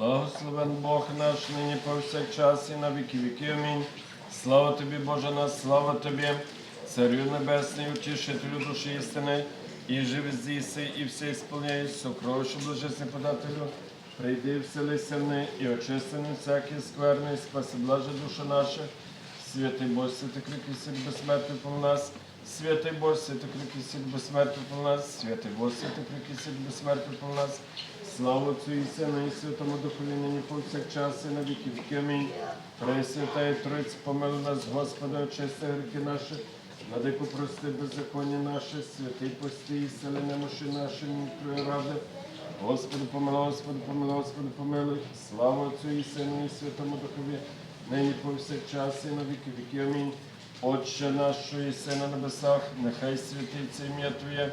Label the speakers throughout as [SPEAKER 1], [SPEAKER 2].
[SPEAKER 1] Благословен Бог наш нині повсякчас і на віки віки. Амінь. Слава тобі, Боже наш, слава тобі, Царю Небесний, утішителю душі істини, і живи здійси, і все ісполняй, сокровище блажесне подателю. Прийди, вселися в неї, і очисти не всякі скверний, спаси блаже душа наша. Святий Боже, святий крики сіль безсмертний по нас. Святий Боже, святий крики сіль безсмертний по нас. Святий Боже, святий крики сіль безсмертний по нас. Слава Отцю і Сину і Святому Духові, нині повсякчас і на віки віки. Амінь. Пресвята і Троїць, помилуй нас, Господи, очисти гріхи наші, Владику, прости беззаконня наше, святий і сили немощі наші, мій ради. Господи, помилуй, Господи, помилуй, Господи, помилуй. Слава Отцю і Сину і Святому Духові, нині повсякчас і на віки віки. Амінь. Отче наш, що єси на небесах, нехай святиться ім'я Твоє,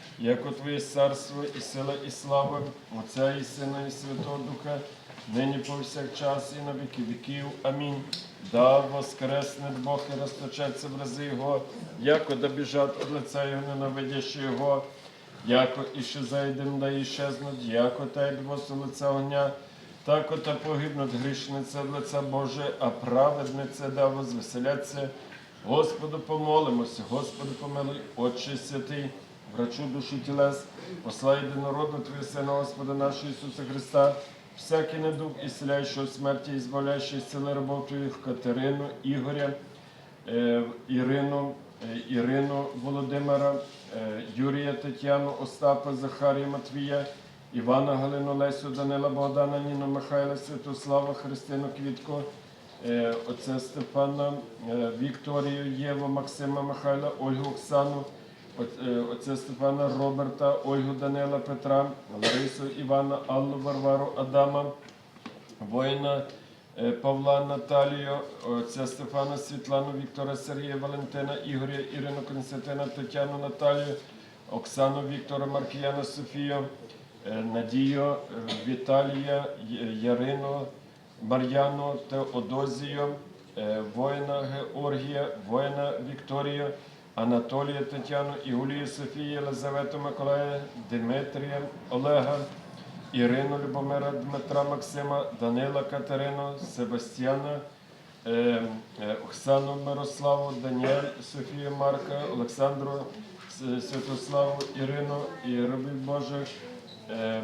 [SPEAKER 1] як Твоє царство, і сила, і слава, Отця і Сина, і Святого Духа, нині повсякчас і на віки віків. Амінь. Да воскресне Бог і розточеться в рази Його, яко да біжать від лиця Його, ненавидящі Його, яко і ще зайдем, да іщезнуть, яко та й двосу лиця огня, так ота погибнуть грішниця від лиця Боже, а праведниця да возвеселяться. Господу помолимося, Господи помилуй, Отче святий, врачу душі тілес, посла єдинородну Твою Сина, Господа нашого Ісуса Христа, всякий недуг, ісцеляючого смерті, і збавляючий сили рабов Твоїх, Катерину, Ігоря, е, Ірину, е, Ірину Володимира, е, Юрія Тетяну, Остапа, Захарія Матвія, Івана Галину, Лесю, Данила, Богдана, Ніну, Михайла, Святослава, Христину, Квітко, отця Степана, Вікторію, Єву, Максима, Михайла, Ольгу, Оксану, отця Степана, Роберта, Ольгу, Данила, Петра, Ларису, Івана, Аллу, Варвару, Адама, воїна е, Павла Наталію, отця Стефана, Світлану, Віктора, Сергія, Валентина, Ігоря, Ірину, Константина, Тетяну, Наталію, Оксану, Віктора, Маркіяна, Софію, е, Надію, е, Віталія, Ярину, Мар'яну, Теодозію, е, воїна Георгія, воїна Вікторію, Анатолія Тетяну, Ігулію, Софію, Єлизавету Миколая, Дмитрія, Олега, Ірину Любомира, Дмитра Максима, Данила Катерину, Себастьяна, е, е, Оксану Мирославу, Даніель, Софію Марка, Олександру, Святославу, Ірину і робів Божих. е,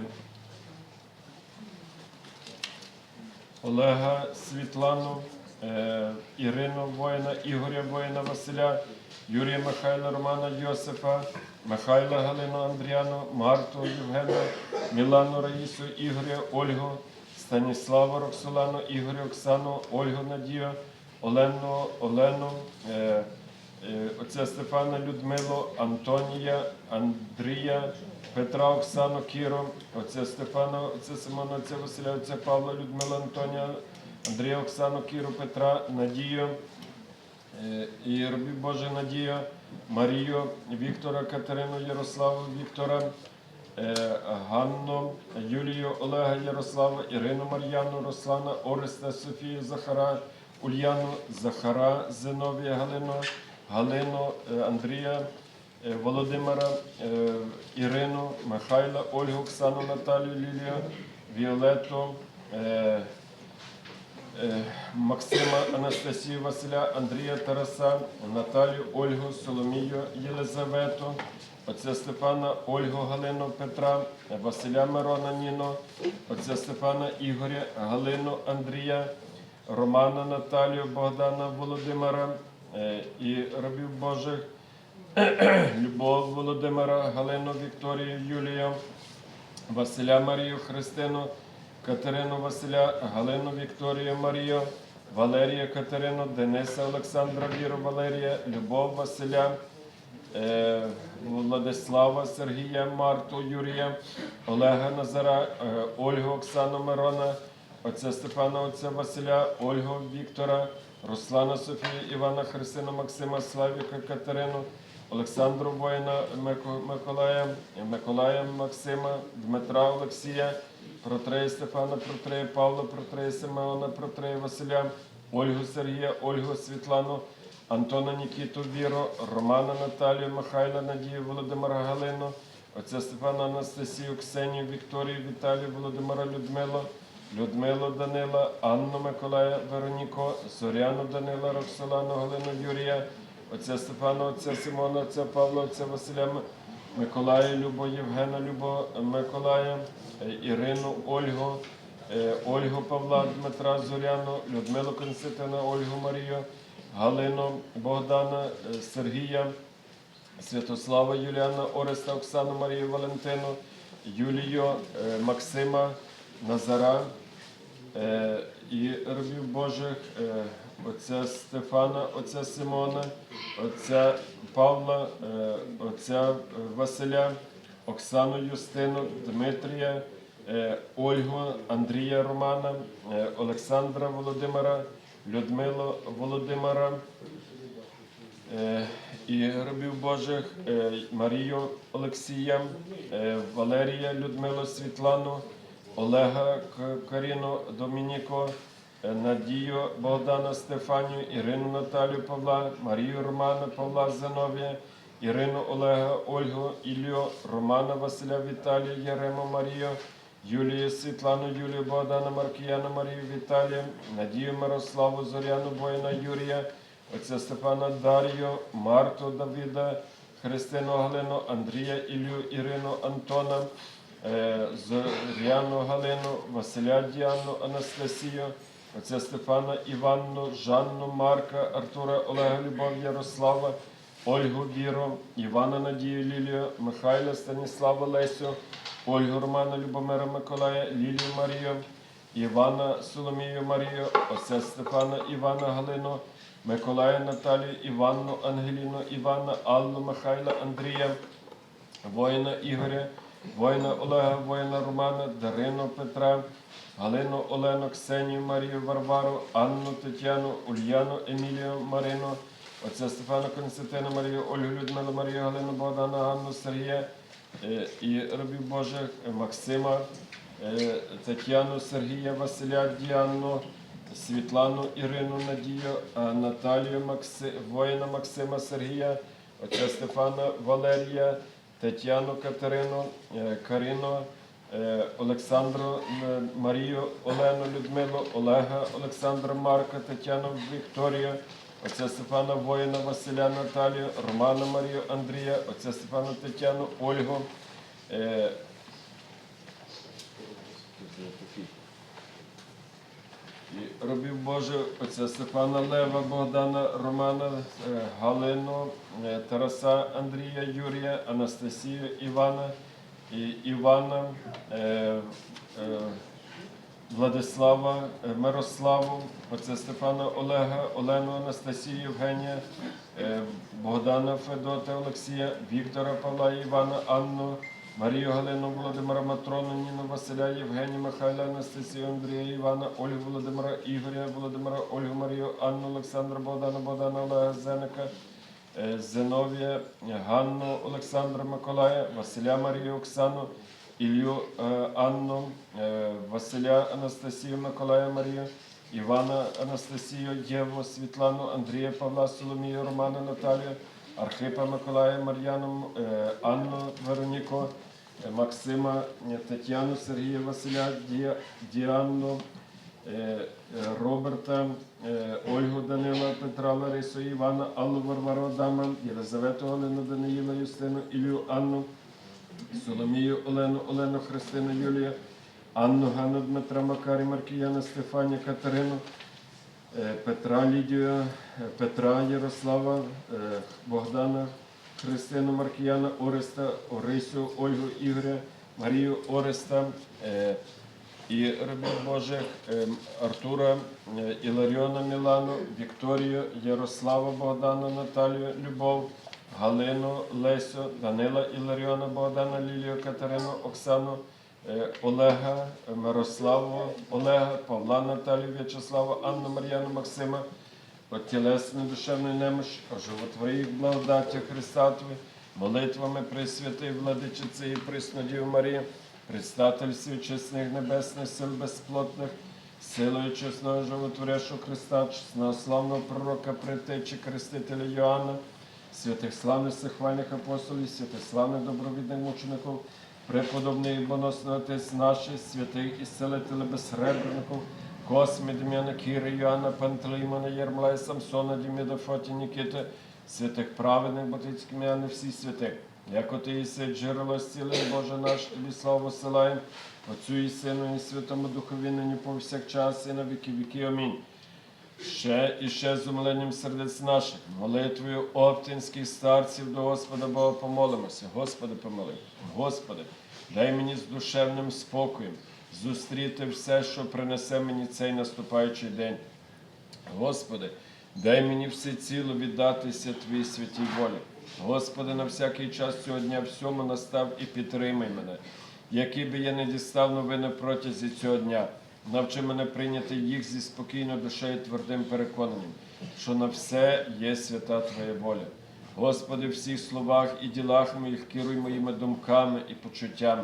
[SPEAKER 1] Олега Світлану, е, Ірину воїна, Ігоря воїна Василя, Юрія Михайла, Романа Йосифа, Михайла Галину Андріану, Марту Євгена, Мілану Раїсу, Ігоря, Ольгу, Станіслава Роксолану, Ігоря Оксану, Ольгу Надію, Олену, Олену, е, е, отця Стефана Людмилу, Антонія, Андрія, Петра Оксану Кіру, отця Стефана, отця Симона, отця Василя, отця Павла, Людмила Антонія, Андрія Оксану Кіру, Петра, Надію, і робі Боже Надію, Марію, Віктора, Катерину, Ярославу, Віктора, е, Ганну, Юлію, Олега, Ярослава, Ірину, Мар'яну, Руслана, Ореста, Софію, Захара, Ульяну, Захара, Зиновія, Галину, Галину, е, Андрія, е, Володимира, е, Ірину, Михайла, Ольгу, Оксану, Наталію, Лілію, Віолету, е, е, Максима, Анастасію, Василя, Андрія, Тараса, Наталію, Ольгу, Соломію, Єлизавету, отця Степана, Ольгу, Галину, Петра, Василя Мирона, Ніно, отця Стефана, Ігоря, Галину, Андрія, Романа, Наталію, Богдана, Володимира е, і рабів Божих. Любов Володимира, Галину Вікторію, Юлію, Василя Марію Христину, Катерину Василя, Галину Вікторію Марію, Валерія Катерину, Дениса Олександра Віру Валерія, Любов Василя, е, Владислава Сергія, Марту Юрія, Олега Назара, е, Ольгу Оксану Мирона, отця Степана, отця Василя, Ольгу Віктора, Руслана Софію, Івана Христину, Максима Славіка Катерину, Олександру воїна Миколая, Миколая Максима, Дмитра Олексія, протрея Стефана, протрея Павла, протрея Симеона, протрея Василя, Ольгу Сергія, Ольгу Світлану, Антона Нікіту Віру, Романа Наталію, Михайла Надію, Володимира Галину, отця Стефана Анастасію, Ксенію, Вікторію, Віталію, Володимира Людмилу, Людмилу Данила, Анну Миколая, Вероніко, Зоряну Данила, Роксолану, Галину Юрія, отця Стефана, отця Симона, отця Павла, отця Василя, Миколая, Любо, Євгена, Любо, Миколая, е, Ірину, Ольгу, е, Ольгу Павла, Дмитра Зоряну, Людмилу Константина, Ольгу Марію, Галину, Богдана, е, Сергія, Святослава Юліана, Ореста, Оксану, Марію, Валентину, Юлію, Максима, Назара і рабів Божих, отця Стефана, отця Симона, отця Павла, е, отця Василя, Оксану Юстину, Дмитрія, е, Ольгу, Андрія Романа, е, Олександра Володимира, Людмилу Володимира. І рабів Божих Марію Олексія, Валерія Людмилу Світлану, Олега Каріну Домініко, Надію Богдана Стефанію, Ірину Наталію Павла, Марію Романа Павла Зиновія, Ірину Олега Ольгу Іллю, Романа Василя Віталія, Ярему Марію, Юлію Світлану, Юлію Богдана Маркіяна, Марію Віталія, Надію Мирославу Зоряну Воїна Юрія, отця Степана Дар'ю, Марту Давіда, Христину Галину, Андрія Ілю, Ірину Антона, е, Зоряну Галину, Василя Діану, Анастасію, отця Стефана Іванну, Жанну, Марка, Артура, Олега Любов, Ярослава, Ольгу Віру, Івана Надію Лілію, Михайла Станіслава Лесю, Ольгу Романа Любомира Миколая, Лілію Марію, Івана Соломію Марію, отця Стефана Івана Галину, Миколая Наталію, Іванну Ангеліну, Івана, Аллу Михайла Андрія, воїна Ігоря, воїна Олега, воїна Романа, Дарину Петра, Галину Олену, Ксенію Марію Варвару, Анну Тетяну, Ульяну Емілію Марину, отця Стефана Константина Марію, Ольгу Людмилу Марію, Галину Богдана, Ганну Сергія е, і рабів Божих е, Максима, е, Тетяну Сергія, Василя Діанну, Світлану Ірину Надію, Наталію Макси... воїна Максима Сергія, отця Стефана Валерія, Тетяну Катерину, е, Карину, е, Олександру е, Марію, Олену Людмилу, Олега Олександра Марка, Тетяну Вікторію, отця Стефана воїна Василя Наталію, Романа Марію Андрія, отця Стефана Тетяну, Ольгу. е, І робів Боже, отця Стефана Лева, Богдана, Романа, е, Галину, е, Тараса, Андрія, Юрія, Анастасію, Івана, Івана, е, Владислава, Мирославу, отця Стефана Олега, Олену, Анастасію, Євгенія, Богдана Федота, Олексія, Віктора Павла, Івана, Анну, Марію Галину, Володимира Матрону, Ніну Василя, Євгенію Михайла, Анастасію, Андрія, Івана, Ольгу Володимира, Ігоря, Володимира, Ольгу Марію, Анну, Олександра, Богдана, Богдана, Олега Зеника, е, Зиновія, Ганну, Олександра Миколая, Василя Марію, Оксану, Ілью е, Анну, е, Василя Анастасію, Миколая Марію, Івана Анастасію, Єву, Світлану, Андрія Павла, Соломію, Романа Наталію, Архипа Миколая, Мар'яну, Анну Вероніко, Максима, е, Тетяну, Сергія Василя, Діанну, е, е, Роберта, е, Ольгу Данила, Петра Ларису, Івана, Аллу Варвару Адама, Єлизавету Галину, Даниїла, Юстину, Ілю, Анну, Соломію, Олену, Олену, Христину, Юлію, Анну, Ганну, Дмитра, Макарі, Маркіяна, Стефанію, Катерину, е, Петра Лідію, е, Петра Ярослава, е, Богдана, Христину Маркіяна, Ореста, Орисю, Ольгу Ігоря, Марію Ореста е, і рабів Божих е, Артура, е, Іларіона Мілану, Вікторію, Ярослава Богдана, Наталію, Любов, Галину, Лесю, Данила Іларіона, Богдана, Лілію, Катерину, Оксану, Олега, Мирославу, Олега, Павла Наталію, В'ячеслава, Анну Мар'яну, Максима, от тілесної душевної немощі, їх благодаті Христа Твої, молитвами Пресвятої Владичиці і Преснодію Марії, предстатель всіх чесних небесних сил безплотних, силою чесного животворящого Христа, чесного славного пророка, предтечі крестителя Йоанна, святих славних сихвальних апостолів, святих славних добровідних мучеників, преподобний і боносний Отець наш, святих і селителів безсребреників, Космі, Дем'яна, Кіри, Йоанна, Пантелеймона, Єрмолая, Самсона, Діміда, Фоті, Нікіти, святих праведних, Батицьких м'яни, всі святих. Як ти єси джерело зцілення, Боже наш, тобі славу силаєм, Отцю і Сину, і Святому Духові, нині повсякчас, і на віки віки. Амінь. Ще і ще з умиленням сердець наших, молитвою оптинських старців до Господа Бога помолимося. Господи, помили. Господи, дай мені з душевним спокоєм зустріти все, що принесе мені цей наступаючий день. Господи, дай мені всеціло віддатися Твій святій волі. Господи, на всякий час цього дня всьому настав і підтримай мене, який би я не дістав новини протязі цього дня. Навчи мене прийняти їх зі спокійною душею твердим переконанням, що на все є свята Твоя воля. Господи, в всіх словах і ділах моїх керуй моїми думками і почуттями,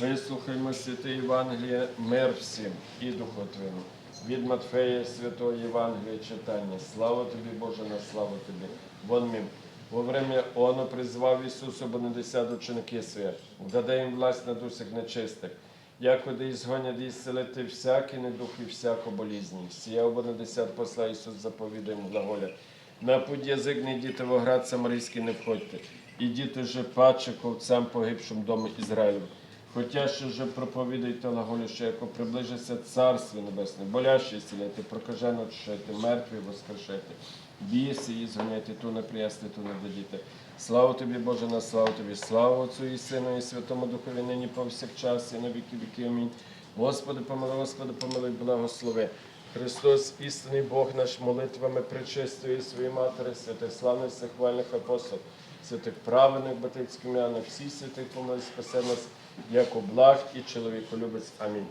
[SPEAKER 1] вислухаймо святе Євангеліє, мир всім і духотвину. Від Матфея Святого Євангелія читання. Слава тобі, Боже, на славу тобі. Вон мім. Во время оно призвав Ісус обонедесят ученики своє, даде їм власть на дусях нечистих, якоди ізгонять і зцелити всякий недух і всяку болізні. Сія обонедесят посла Ісус заповідає їм глаголя. На путь язик не йдіте в оград самарійський не входьте, ідіте же паче ковцям погибшим дому Ізраїлю. Хоча ще же проповідайте глаголю, що яко приближиться Царство Небесне, боляще зціляйте, прокажено очищайте, мертві воскрешайте, біси і зганяйте, ту не приясти, ту не дадіте. Слава тобі, Боже, на славу тобі, слава Отцю і Сину, і Святому Духові, нині повсякчас, і на віки віки. Амінь. Господи, помилуй, Господи, помилуй, благослови. Христос, істинний Бог наш, молитвами причистої своєї матері, святих славних всехвальних апостолів, святих праведних батьківських м'яних, всі святих помилуй, спасе нас, як благ і чоловіколюбець. Амінь.